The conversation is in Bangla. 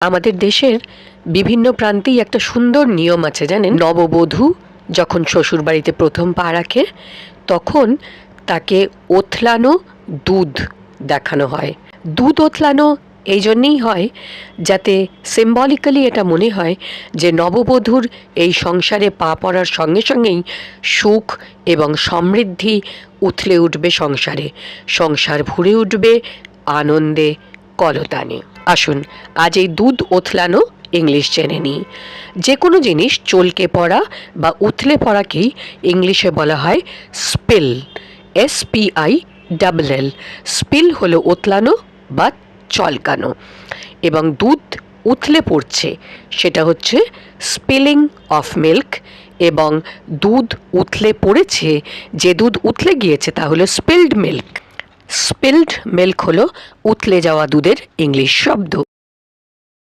আমাদের দেশের বিভিন্ন প্রান্তেই একটা সুন্দর নিয়ম আছে, জানেন? নববধূ যখন শ্বশুরবাড়িতে প্রথম পা রাখে, তখন তাকে ওথলানো দুধ দেখানো হয়। দুধ ওথলানো এই জন্যেই হয় যাতে সিম্বলিক্যালি এটা মনে হয় যে নববধূর এই সংসারে পা পড়ার সঙ্গে সঙ্গেই সুখ এবং সমৃদ্ধি উথলে উঠবে সংসারে। সংসার ভরে উঠবে, আনন্দে কলতানে। আসুন, আজ এই দুধ ওথলানো ইংলিশ জেনে নিই। যে কোনো জিনিস চলকে পড়া বা উথলে পড়াকেই ইংলিশে বলা হয় spill S P I double L spill হলো ওতলানো বা চলকানো। এবং দুধ উথলে পড়ছে, সেটা হচ্ছে স্পিলিং অফ মিল্ক এবং দুধ উথলে পড়েছে, যে দুধ উথলে গিয়েছে তা হলো স্পিল্ড মিল্ক স্পিল্ড মিল্ক হলো উথলে যাওয়া দুধের ইংলিশ শব্দ।